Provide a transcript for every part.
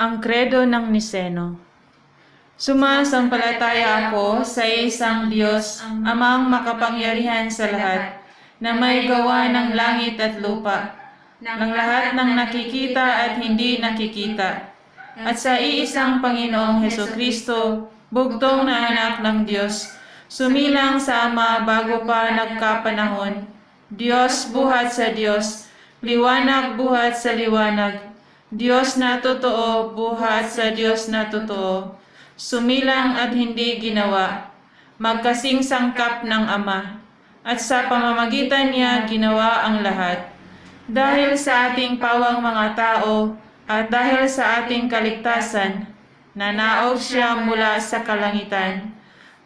Ang Kredo ng Niseno Sumasampalataya ako sa isang Diyos, amang makapangyarihan sa lahat, na may gawa ng langit at lupa, ng lahat ng nakikita at hindi nakikita, at sa iisang Panginoong Heso Kristo, bugtong na anak ng Diyos, sumilang sa Ama bago pa nagkapanahon, Diyos buhat sa Diyos, liwanag buhat sa liwanag, Diyos na totoo, buhat sa Diyos na totoo, sumilang at hindi ginawa, magkasing sangkap ng Ama, at sa pamamagitan niya ginawa ang lahat. Dahil sa ating pawang mga tao, at dahil sa ating kaligtasan, nanaog siya mula sa kalangitan,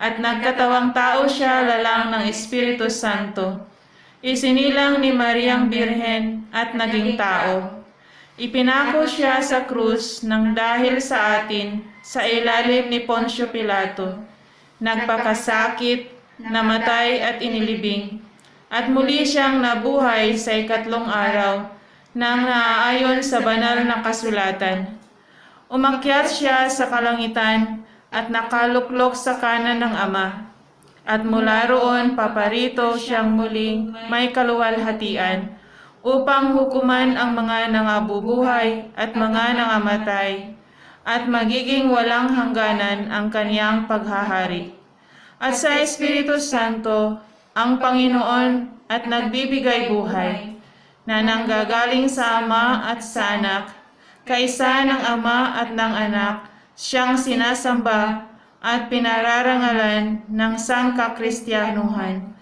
at nagkatawang tao siya lalang ng Espiritu Santo. Isinilang ni Mariang Birhen at naging tao. Ipinako siya sa krus ng dahil sa atin sa ilalim ni Poncio Pilato. Nagpakasakit, namatay at inilibing. At muli siyang nabuhay sa ikatlong araw nang naaayon sa banal na kasulatan. Umakyat siya sa kalangitan at nakaluklok sa kanan ng Ama. At mula roon paparito siyang muling may kaluwalhatian upang hukuman ang mga nangabubuhay at mga nangamatay at magiging walang hangganan ang kaniyang paghahari. At sa Espiritu Santo, ang Panginoon at nagbibigay buhay, na nanggagaling sa Ama at sa Anak, kaisa ng Ama at ng Anak, siyang sinasamba at pinararangalan ng sangkakristyanuhan.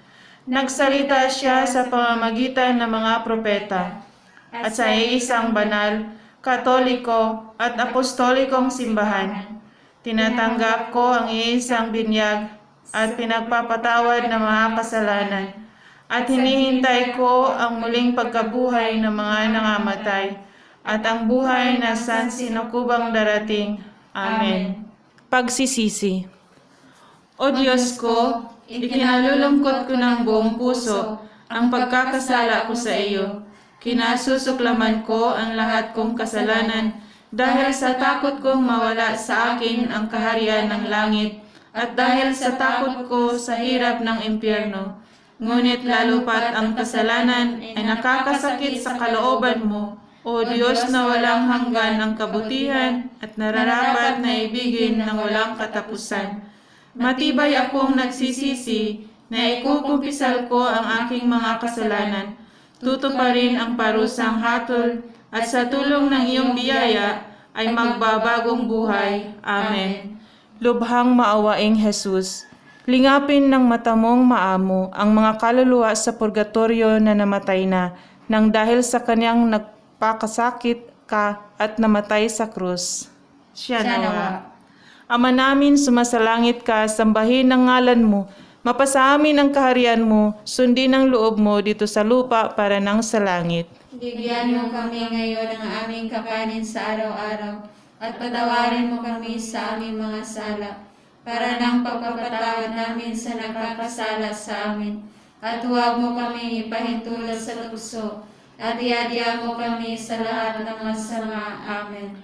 Nagsalita siya sa pamamagitan ng mga propeta at sa iisang banal, katoliko at apostolikong simbahan. Tinatanggap ko ang iisang binyag at pinagpapatawad ng mga kasalanan at hinihintay ko ang muling pagkabuhay ng mga nangamatay at ang buhay na sansinukubang darating. Amen. Pagsisisi O Diyos ko, ikinalulungkot ko ng buong puso ang pagkakasala ko sa iyo. Kinasusuklaman ko ang lahat kong kasalanan dahil sa takot kong mawala sa akin ang kaharian ng langit at dahil sa takot ko sa hirap ng impyerno. Ngunit lalo pat ang kasalanan ay nakakasakit sa kalooban mo, O Diyos na walang hanggan ng kabutihan at nararapat na ibigin ng walang katapusan. Matibay akong nagsisisi na ikukumpisal ko ang aking mga kasalanan. Tutuparin ang parusang hatol at sa tulong ng iyong biyaya ay magbabagong buhay. Amen. Lubhang maawaing Jesus, lingapin ng matamong maamo ang mga kaluluwa sa purgatorio na namatay na nang dahil sa kanyang nagpakasakit ka at namatay sa krus. Siya nawa. Ama namin, sumasalangit ka, sambahin ang ngalan mo, mapasa amin ang kaharian mo, sundin ang loob mo dito sa lupa para nang sa langit. Bigyan mo kami ngayon ng aming kakanin sa araw-araw at patawarin mo kami sa aming mga sala para nang pagpapatawad namin sa nagkakasala sa amin. At huwag mo kami ipahintulot sa tukso at iadya mo kami sa lahat ng masama. Amen.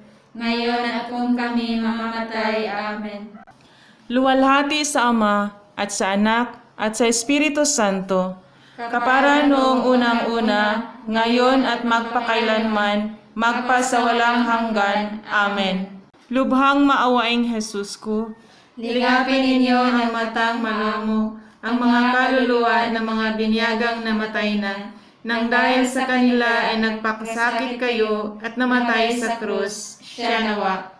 ngayon at kung kami mamamatay. Amen. Luwalhati sa Ama, at sa Anak, at sa Espiritu Santo, kapara noong unang-una, ngayon at magpakailanman, magpasawalang hanggan. Amen. Lubhang maawaing Jesus ko. Ligapin ninyo ng matang malumo ang mga kaluluwa ng mga binyagang namatay na, nang dahil sa kanila ay nagpakasakit kayo at namatay sa krus. Siya nawa.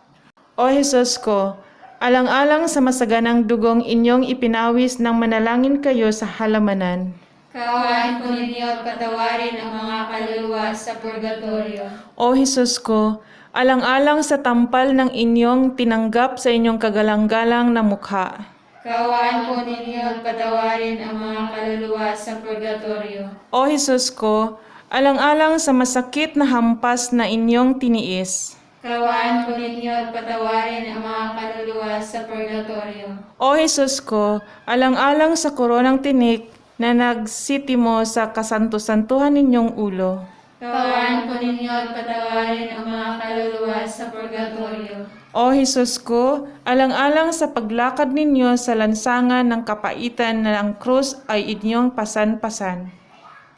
O Jesus ko, alang-alang sa masaganang dugong inyong ipinawis nang manalangin kayo sa halamanan. Kaawaan po ninyo at patawarin ang mga kaluluwa sa purgatorio. O Jesus ko, alang-alang sa tampal ng inyong tinanggap sa inyong kagalang-galang na mukha. Kaawaan po ninyo at patawarin ang mga kaluluwa sa purgatorio. O Jesus ko, alang-alang sa masakit na hampas na inyong tiniis. Kaawaan po ninyo at patawarin ang mga kaluluwa sa purgatorio. O Jesus ko, alang-alang sa koronang tinik na nagsitimo sa kasanto-santuhan ninyong ulo. Kaawaan po ninyo at patawarin ang mga kaluluwa sa purgatorio. O Jesus ko, alang-alang sa paglakad ninyo sa lansangan ng kapaitan na ang krus ay inyong pasan-pasan.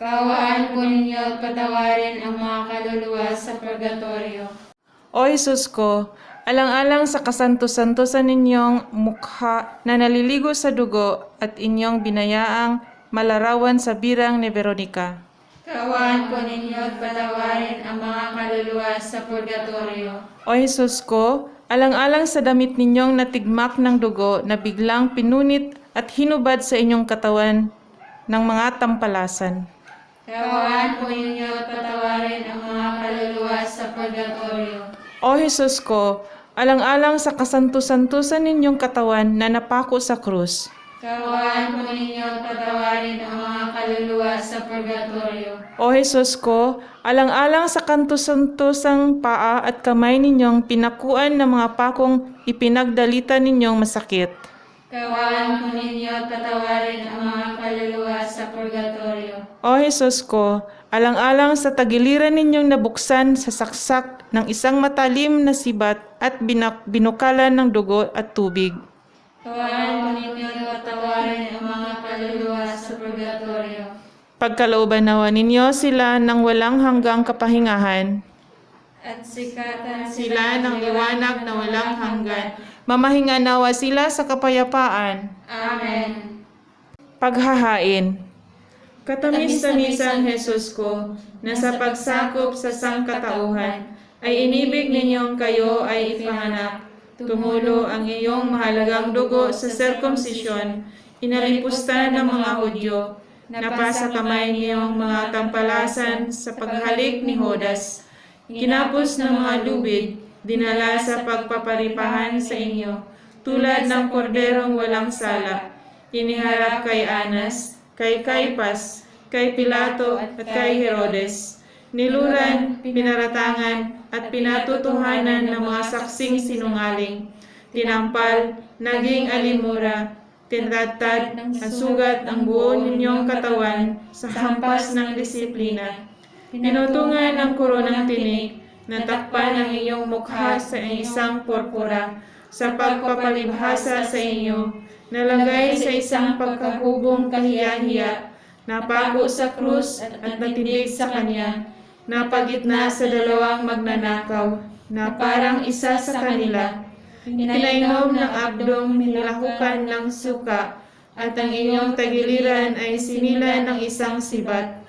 Kaawaan po ninyo at patawarin ang mga kaluluwa sa purgatorio. O Jesus ko, alang-alang sa kasanto-santosan ninyong mukha na naliligo sa dugo at inyong binayaang malarawan sa birang ni Veronica. Kaawaan po ninyo at patawarin ang mga kaluluwa sa purgatorio. O Jesus ko, alang-alang sa damit ninyong natigmak ng dugo na biglang pinunit at hinubad sa inyong katawan ng mga tampalasan. Kaawaan po ninyo at patawarin ang mga kaluluwa sa purgatorio. O Jesus ko, alang-alang sa kasanto-santusan ninyong katawan na napako sa krus. Kaawaan po ninyo at patawarin ang mga kaluluwa sa purgatorio. O Jesus ko, alang-alang sa kantos-santosang paa at kamay ninyong pinakuan ng mga pakong ipinagdalita ninyong masakit. Kaawaan po ninyo at patawarin ang mga kaluluwa sa purgatorio. O Jesus ko, alang-alang sa tagiliran ninyong nabuksan sa saksak ng isang matalim na sibat at binak- binukalan ng dugo at tubig. Kaawaan po ninyo at patawarin ang mga kaluluwa sa purgatorio. Pagkalooban nawa ninyo sila ng walang hanggang kapahingahan, At sikatan sila ng liwanag na walang hanggan. Mamahinga nawa sila sa kapayapaan. Amen. Paghahain Katamis-tamisang Jesus ko, na sa pagsakop sa sangkatauhan, ay inibig ninyong kayo ay ipanganak. Tumulo ang iyong mahalagang dugo sa sirkumsisyon, inalipusta ng mga Hudyo, napasa kamay niyong mga tampalasan sa paghalik ni Hodas. Kinapos ng mga lubid, dinala sa pagpaparipahan sa inyo, tulad ng korderong walang sala. Iniharap kay Anas, kay Caipas, kay Pilato at kay Herodes. Niluran, pinaratangan, at pinatutuhanan ng mga saksing sinungaling. Tinampal, naging alimura, tinratad, at sugat ang buo ninyong katawan sa hampas ng disiplina. Pinutungan ang koronang tinik, natakpan ang iyong mukha sa isang purpura, sa pagpapalibhasa sa inyo, nalagay sa isang pagkahubong kahiya-hiya, napako sa krus at natindig sa kanya, napagitna sa dalawang magnanakaw, na parang isa sa kanila, pinainom ng abdong nilahukan ng suka, at ang inyong tagiliran ay sinila ng isang sibat.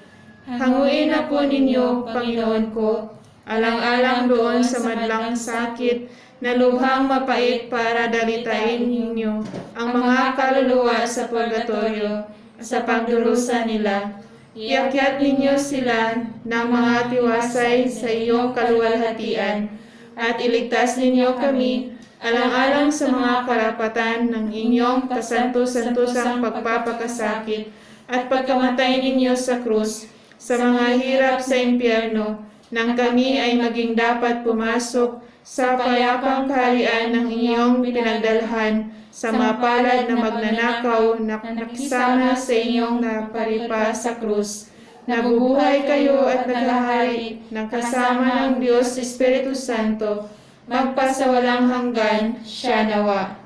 Hanguin na po ninyo, Panginoon ko, alang-alang doon sa madlang sakit na lubhang mapait para dalitain ninyo ang mga kaluluwa sa purgatorio sa pagdurusa nila. Iakyat ninyo sila ng mga tiwasay sa iyong kaluwalhatian at iligtas ninyo kami alang-alang sa mga karapatan ng inyong kasanto-santosang pagpapakasakit at pagkamatay ninyo sa krus sa mga hirap sa impyerno nang kami ay maging dapat pumasok sa payapang kaharian ng inyong pinagdalhan sa mapalad na magnanakaw na nakisama sa inyong naparipa sa krus. Nabubuhay kayo at naghahari ng kasama ng Diyos Espiritu Santo, magpasawalang hanggan, siya nawa.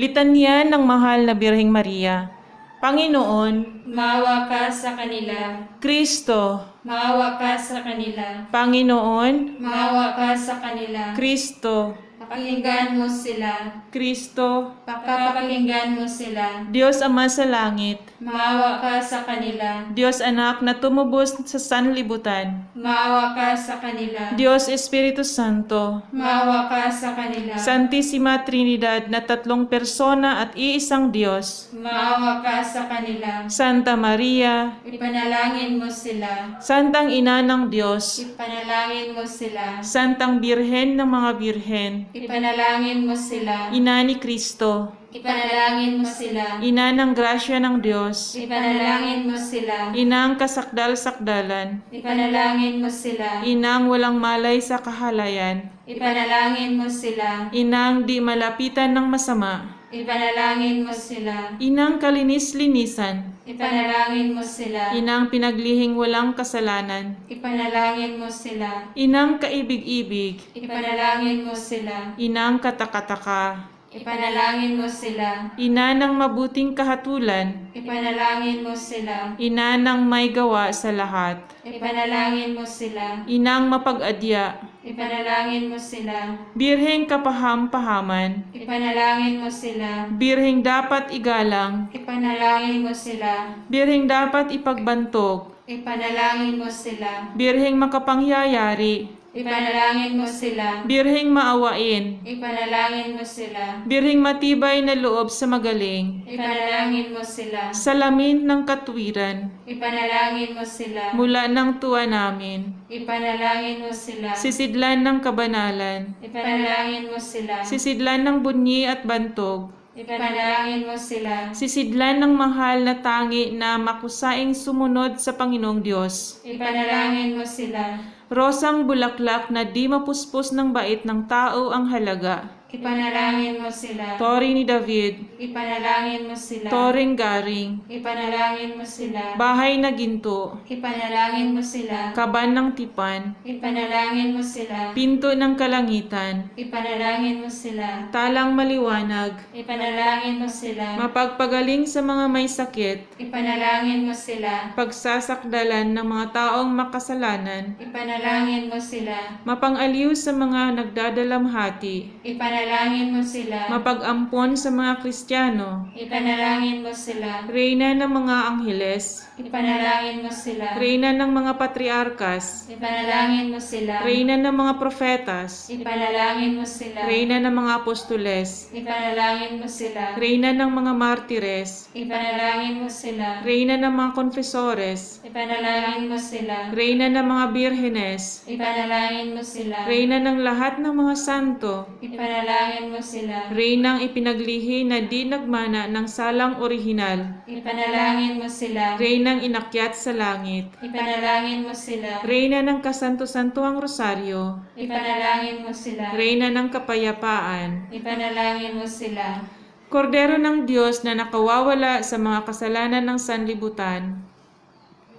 Litanya ng Mahal na Birheng Maria Panginoon, Maawa ka sa kanila. Kristo, Maawa ka sa kanila. Panginoon, Maawa ka sa kanila. Kristo, Pakinggan mo sila. Kristo, Pakapakinggan mo sila. Diyos Ama sa langit, Maawa ka sa kanila. Diyos Anak na tumubos sa sanlibutan, Maawa ka sa kanila. Diyos Espiritu Santo, Maawa ka sa kanila. Santissima Trinidad na tatlong persona at iisang Diyos, Maawa ka sa kanila. Santa Maria, Ipanalangin mo sila. Santang Ina ng Diyos, Ipanalangin mo sila. Santang Birhen ng mga Birhen, Ipanalangin mo sila. Ina ni Kristo, Ipanalangin mo sila. Ina ng grasya ng Diyos, Ipanalangin mo sila. Inang kasakdal-sakdalan, Ipanalangin mo sila. Inang walang malay sa kahalayan, Ipanalangin mo sila. Inang di malapitan ng masama, Ipanalangin mo sila. Inang kalinis-linisan, Ipanalangin mo sila. Inang pinaglihing walang kasalanan, Ipanalangin mo sila. Inang kaibig-ibig, Ipanalangin mo sila. Inang katakataka, Ipanalangin mo sila. Ina ng mabuting kahatulan, Ipanalangin mo sila. Ina ng may gawa sa lahat, Ipanalangin mo sila. Inang mapag-adya, Ipanalangin mo sila. Birheng kapaham-pahaman, Ipanalangin mo sila. Birheng dapat igalang, Ipanalangin mo sila. Birheng dapat ipagbantog, Ipanalangin mo sila. Birheng makapangyayari, Ipanalangin mo sila. Birheng maawain, Ipanalangin mo sila. Birheng matibay na loob sa magaling, Ipanalangin mo sila. salamin ng katwiran, Ipanalangin mo sila. mula ng tuwa namin, Ipanalangin mo sila. sisidlan ng kabanalan, Ipanalangin mo sila. sisidlan ng bunyi at bantog, Ipanalangin mo sila. sisidlan ng mahal na tangi na makusaing sumunod sa Panginoong Diyos. Ipanalangin mo sila. Rosang bulaklak na di mapuspos ng bait ng tao ang halaga. Ipanalangin mo sila. Tori ni David, Ipanalangin mo sila. Toring Garing, Ipanalangin mo sila. Bahay na Ginto, Ipanalangin mo sila. Kaban ng Tipan, Ipanalangin mo sila. Pinto ng Kalangitan, Ipanalangin mo sila. Talang Maliwanag, Ipanalangin mo sila. Mapagpagaling sa mga may sakit, Ipanalangin mo sila. Pagsasakdalan ng mga taong makasalanan, Ipanalangin mo sila. Mapangaliw sa mga nagdadalamhati, Ipanalangin mo sila. Mapag-ampon sa mga Kristiyano, Ipanalangin mo sila. Reyna ng mga Angheles, Ipanalangin mo sila. Reyna ng mga Patriarkas, Ipanalangin mo sila. Reyna ng mga Profetas, Ipanalangin mo sila. Reyna ng mga Apostoles, Ipanalangin mo sila. Reyna ng mga Martires, Ipanalangin mo sila. Reyna ng mga Konfesores, Ipanalangin mo sila. Reyna ng mga Birhenes, Ipanalangin mo sila. Reyna ng lahat ng mga santo, Ipanalangin mo sila. Reynang ipinaglihi na di nagmana ng salang orihinal, Ipanalangin mo sila. Reynang inakyat sa langit, Ipanalangin mo sila. Reyna ng kasanto-santoang rosaryo, Ipanalangin mo sila. Reyna ng kapayapaan, Ipanalangin mo sila. Kordero ng Diyos na nakawawala sa mga kasalanan ng sanlibutan,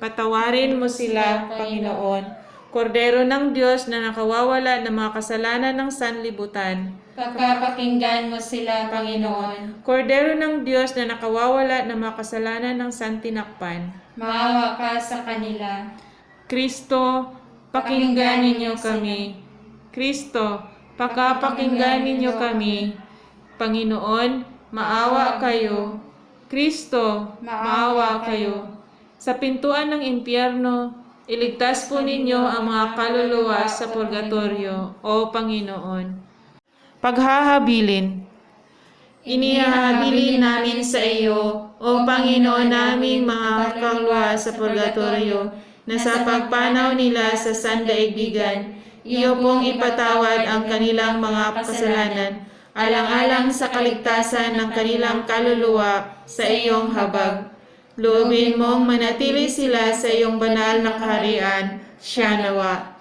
patawarin mo sila, Panginoon. Kordero ng Diyos na nakawawala ng mga kasalanan ng sanlibutan, Pagkapakinggan mo sila, Panginoon. Kordero ng Diyos na nakawawala ng mga kasalanan ng santinakpan, Maawa ka sa kanila. Kristo, pakinggan ninyo kami. Kristo, pakapakinggan ninyo kami. Panginoon, maawa kayo. Kristo, maawa kayo. Sa pintuan ng impyerno, iligtas po ninyo ang mga kaluluwa sa purgatorio, O Panginoon. Paghahabilin. Inihahabilin namin sa iyo, O Panginoon naming mga kaluluwa sa purgatorio, na sa pagpanaw nila sa sandaigdigan, iyo pong ipatawad ang kanilang mga kasalanan, alang-alang sa kaligtasan ng kanilang kaluluwa sa iyong habag. Loobin mong manatili sila sa iyong banal na kaharian, siya nawa.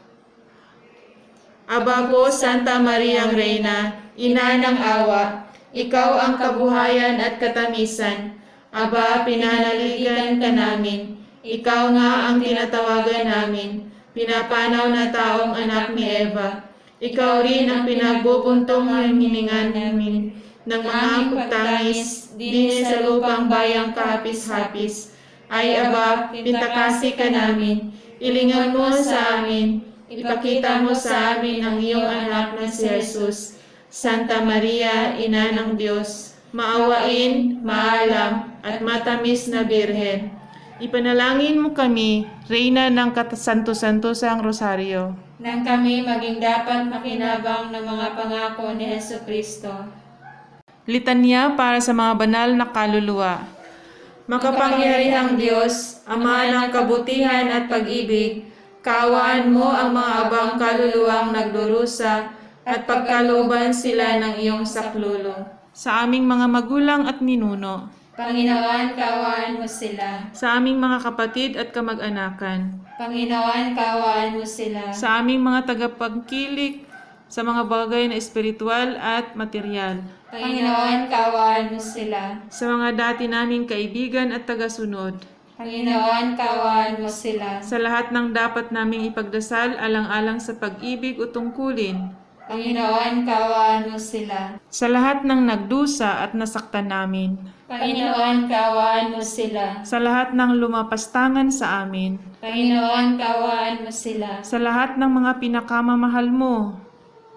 Aba po, Santa Maria ang Reyna, Ina ng awa, ikaw ang kabuhayan at katamisan. Aba, pinanaligan ka namin. Ikaw nga ang tinatawagan namin. Pinapanaw na taong anak ni Eva. Ikaw rin ang pinagbubuntong hiningan namin ng mga pagtangis din sa lupang bayang kahapis-hapis. Ay aba, pintakasi ka namin. Ilingan mo sa amin. Ipakita mo sa amin ang iyong anak na si Jesus. Santa Maria, Ina ng Diyos, maawain, maalam, at matamis na Birhen. Ipanalangin mo kami, Reyna ng Katasanto-Santo sa Rosaryo. Nang kami maging dapat makinabang ng mga pangako ni Heso Kristo. Litanya para sa mga banal na kaluluwa. Makapangyarihang Diyos, Ama ng kabutihan at pag-ibig, kaawaan mo ang mga abang kaluluwang nagdurusa at pagkalooban sila ng iyong saklolo. Sa aming mga magulang at ninuno, Panginoon, kaawaan mo sila. sa aming mga kapatid at kamag-anakan, Panginoon, kaawaan mo sila. sa aming mga tagapagkilik, sa mga bagay na espiritual at material, Panginoon, kaawaan mo sila. sa mga dati naming kaibigan at tagasunod, Panginoon, kaawaan mo sila. sa lahat ng dapat naming ipagdasal alang-alang sa pag-ibig o tungkulin, Panginoon, kaawaan mo sila. sa lahat ng nagdusa at nasaktan namin, Panginoon, kaawaan mo sila. sa lahat ng lumapastangan sa amin, Panginoon, kaawaan mo sila. sa lahat ng mga pinakamamahal mo,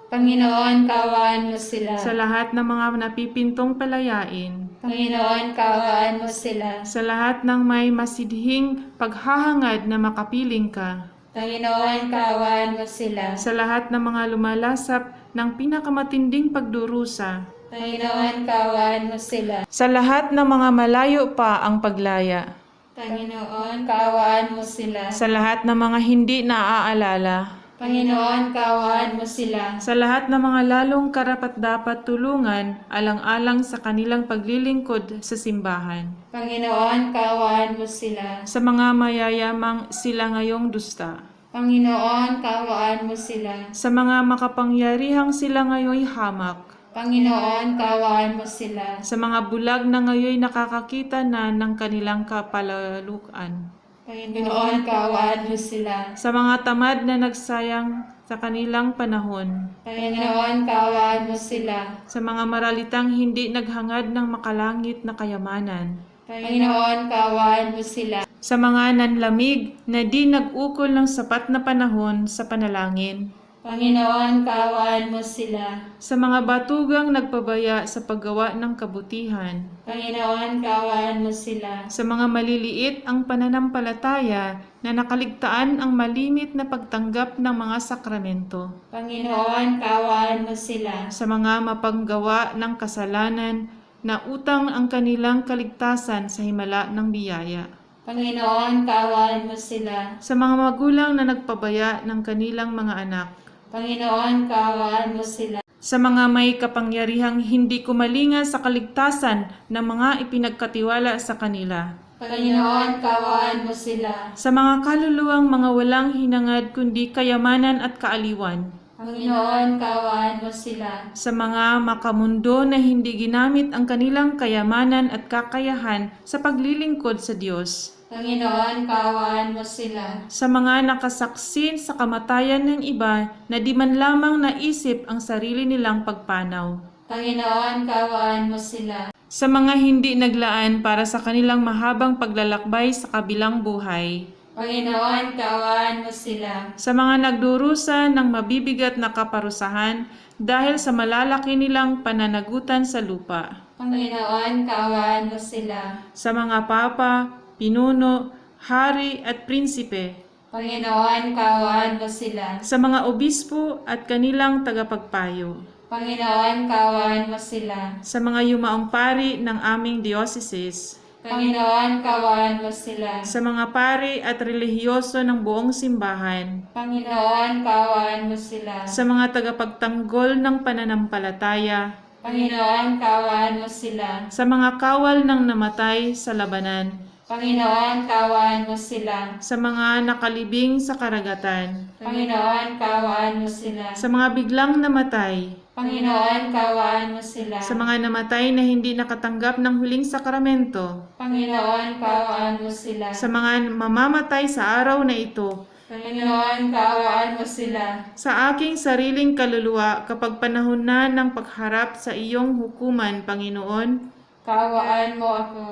Panginoon, kaawaan mo sila. sa lahat ng mga napipintong palayain, Panginoon, kaawaan mo sila. sa lahat ng may masidhing paghahangad na makapiling ka, Panginoon, kaawaan mo sila. sa lahat ng mga lumalasap ng pinakamatinding pagdurusa, Panginoon, kaawaan mo sila. sa lahat ng mga malayo pa ang paglaya, Panginoon, kaawaan mo sila. sa lahat ng mga hindi naaalala, Panginoon, kaawaan mo sila. sa lahat ng mga lalong karapat-dapat tulungan alang-alang sa kanilang paglilingkod sa simbahan, Panginoon, kaawaan mo sila. sa mga mayayamang sila ngayong dusta, Panginoon, kaawaan mo sila. sa mga makapangyarihang sila ngayoy hamak, Panginoon, kaawaan mo sila. sa mga bulag na ngayoy nakakakita na ng kanilang kapalalukan, Panginoon, kaawaan mo sila. sa mga tamad na nagsayang sa kanilang panahon, Panginoon, kaawaan mo sila. sa mga maralitang hindi naghangad ng makalangit na kayamanan, Panginoon, kaawaan mo sila. sa mga nanlamig na di nag-ukol ng sapat na panahon sa panalangin, Panginoon, kaawaan mo sila. sa mga batugang nagpabaya sa paggawa ng kabutihan, Panginoon, kaawaan mo sila. sa mga maliliit ang pananampalataya na nakaligtaan ang malimit na pagtanggap ng mga sakramento, Panginoon, kaawaan mo sila. sa mga mapanggawa ng kasalanan na utang ang kanilang kaligtasan sa himala ng biyaya, Panginoon, kaawaan mo sila. sa mga magulang na nagpabaya ng kanilang mga anak, Panginoon, kaawaan mo sila. sa mga may kapangyarihang hindi kumalinga sa kaligtasan ng mga ipinagkatiwala sa kanila, Panginoon, kaawaan mo sila. sa mga kaluluwang mga walang hinangad kundi kayamanan at kaaliwan, Panginoon, kaawaan mo sila. sa mga makamundo na hindi ginamit ang kanilang kayamanan at kakayahan sa paglilingkod sa Diyos, Panginoon, kaawaan mo sila. sa mga nakasaksin sa kamatayan ng iba na di man lamang naisip ang sarili nilang pagpanaw, Panginoon, kaawaan mo sila. sa mga hindi naglaan para sa kanilang mahabang paglalakbay sa kabilang buhay, Panginoon, kaawaan mo sila. sa mga nagdurusa ng mabibigat na kaparusahan dahil sa malalaki nilang pananagutan sa lupa, Panginoon, kaawaan mo sila. sa mga papa, pinuno, hari at prinsipe, Panginoon, kaawaan mo sila. sa mga obispo at kanilang tagapagpayo, Panginoon, kaawaan mo sila. sa mga yumaong pari ng aming diocese, Panginoon, kaawaan mo sila. sa mga pari at relihiyoso ng buong simbahan, Panginoon, kaawaan mo sila. sa mga tagapagtanggol ng pananampalataya, Panginoon, kaawaan mo sila. sa mga kawal ng namatay sa labanan, Panginoon, kaawaan mo sila. sa mga nakalibing sa karagatan, Panginoon, kaawaan mo sila. sa mga biglang namatay, Panginoon, kaawaan mo sila. sa mga namatay na hindi nakatanggap ng huling sakramento, Panginoon, kaawaan mo sila. sa mga mamamatay sa araw na ito, Panginoon, kaawaan mo sila. sa aking sariling kaluluwa kapag panahon na ng pagharap sa iyong hukuman, Panginoon, Kaawaan mo ako.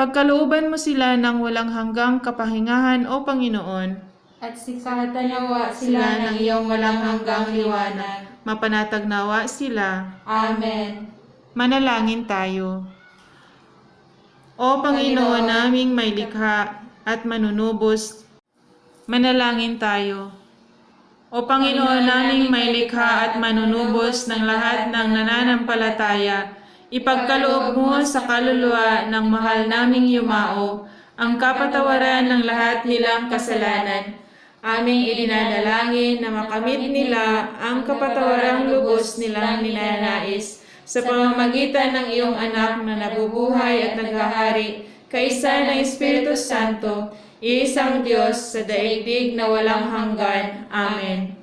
Pagkalooban mo sila ng walang hanggang kapahingahan, O Panginoon, At sikatan nawa sila ng iyong walang hanggang liwanag. Mapanatag nawa sila. Amen. Manalangin tayo. O Panginoon naming may likha at manunubos, manalangin tayo. O Panginoon naming may likha at manunubos ng lahat ng nananampalataya, ipagkaloob mo sa kaluluwa ng mahal naming yumao ang kapatawaran ng lahat nilang kasalanan. Aming idinadalangin na makamit nila ang kapatawarang lubos nilang ninanais sa pamamagitan ng iyong anak na nabubuhay at naghahari, kaisa ng Espiritu Santo, iisang Diyos sa daigdig na walang hanggan. Amen.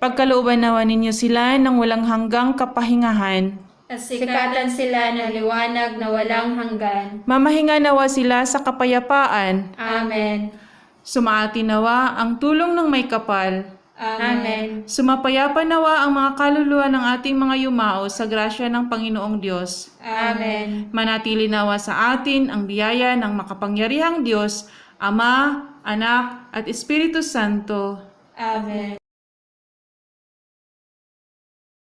Pagkalooban nawa ninyo sila ng walang hanggang kapahingahan. At sikatan sila ng liwanag na walang hanggan. Mamahinga nawa sila sa kapayapaan. Amen. Sumaati nawa ang tulong ng may kapal. Amen. Sumapayapa nawa ang mga kaluluwa ng ating mga yumao sa grasya ng Panginoong Diyos. Amen. Manatili nawa sa atin ang biyaya ng makapangyarihang Diyos, Ama, Anak, at Espiritu Santo. Amen.